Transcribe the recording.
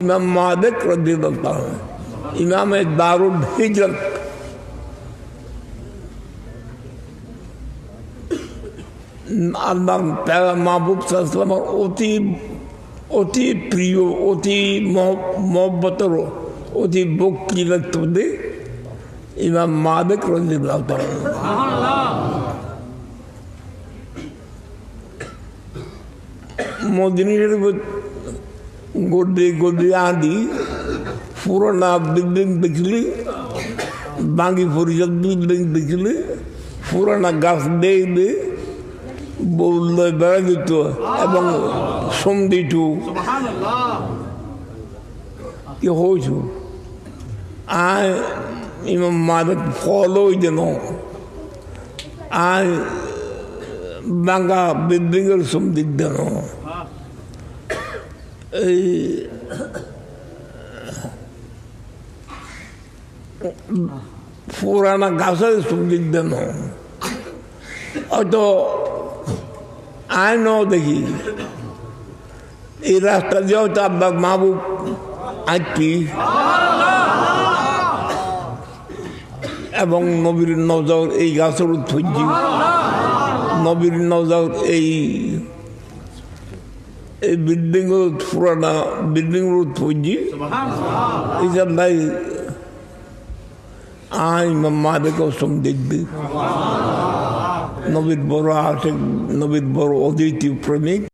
ইমাম ইমামে দারুল হিজরত। আল্লাহ প্যারা মাহবুব সাল্লামের অতি অতি প্রিয়, অতি মহব্বতর, অতি বক্তি ব্যক্তি ইমাম মাদেক রদিল্লাহ মদিনী গড্ডি গড্ডি আদি পুরোনা বিল্ডিং দেখলি বাঙ্গি পরিষদ বিল্ডিং দেখলি পুরোনা গাছ দেখলে বললে বেড়া দিত এবং সন্ধিটু কি হয়েছু আয় ইমাম মাদক ওই যেন আয় বাঙ্গা বিল্ডিংয়ের সন্ধিক দেন এই পুরানা গাছের সংগীত দেন হয়তো আইন দেখি। এই রাস্তা দিয়েও তো আব্বা মাহবুব আঁকি এবং নবীর নজর এই গাছের উৎপত্তি নবীর নজর এই এই বিল্ডিং পুরানা বিল্ডিং পুঁজি। এইসব নাই আই মামাদের কসম দেখবি। নবীর বড় আশেক নবীর বড় অদ্বিতীয় প্রেমিক।